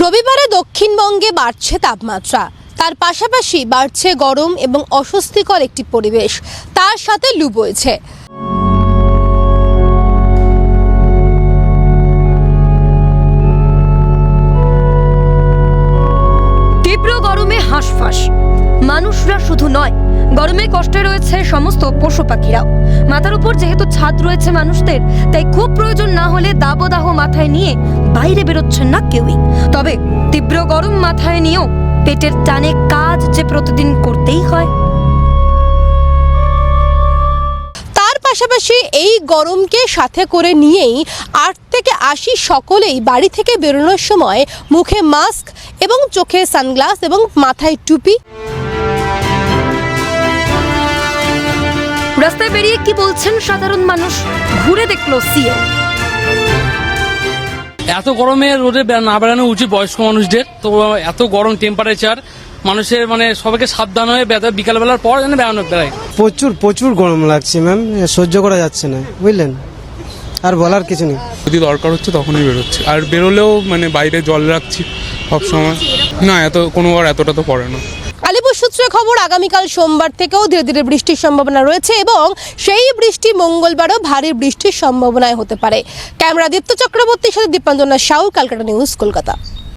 রবিবারে দক্ষিণবঙ্গে বাড়ছে তাপমাত্রা। তার পাশাপাশি বাড়ছে গরম এবং অস্বস্তিকর একটি পরিবেশ। তার সাথে লু বইছে। তীব্র গরমে হাঁসফাঁস। মানুষরা শুধু নয়, গরমে কষ্টে রয়েছে সমস্ত পশু পাখিরাও। মাথার উপর যেহেতু ছাদ রয়েছে মানুষদের, তাই খুব প্রয়োজন না হলে দাবদাহ মাথায় নিয়ে বাইরে বেরোচ্ছেন না কেউই। তবে তীব্র গরম মাথায় নিয়েও পেটের টানে কাজ যে প্রতিদিন করতেই হয়। তার পাশাপাশি এই গরমকে সাথে করে নিয়েই আট থেকে আশি সকলেই বাড়ি থেকে বেরোনোর সময় মুখে মাস্ক এবং চোখে সানগ্লাস এবং মাথায় টুপি। রাস্তায় বেরিয়ে কি বলছেন সাধারণ মানুষ? ঘুরে দেখল সিএম। এত গরমে রোদে না বেড়ানো উচিত বয়স্ক মানুষদের। তো এত গরম টেম্পারেচার মানুষের মানে সবাইকে সাবধান হয়ে বিকালবেলার পর যেন বেড়ানো বেড়ায়। প্রচুর প্রচুর গরম লাগছে ম্যাম সহ্য করা যাচ্ছে না বুঝলেন? আর বলার কিছু নেই। যদি দরকার হচ্ছে তখনই বেরোচ্ছে। আর বেরোলেও মানে বাইরে জল রাখছি সবসময়। না এত কোনো বার এতটা তো পড়ে না। সূত্রে খবর, আগামীকাল সোমবার থেকেও ধীরে ধীরে বৃষ্টির সম্ভাবনা রয়েছে এবং সেই বৃষ্টি মঙ্গলবারও ভারী বৃষ্টির সম্ভাবনায় হতে পারে। ক্যামেরা দীপ্ত চক্রবর্তীর সাথে দীপাঞ্জনা সাউ, ক্যালকাটা নিউজ, কলকাতা।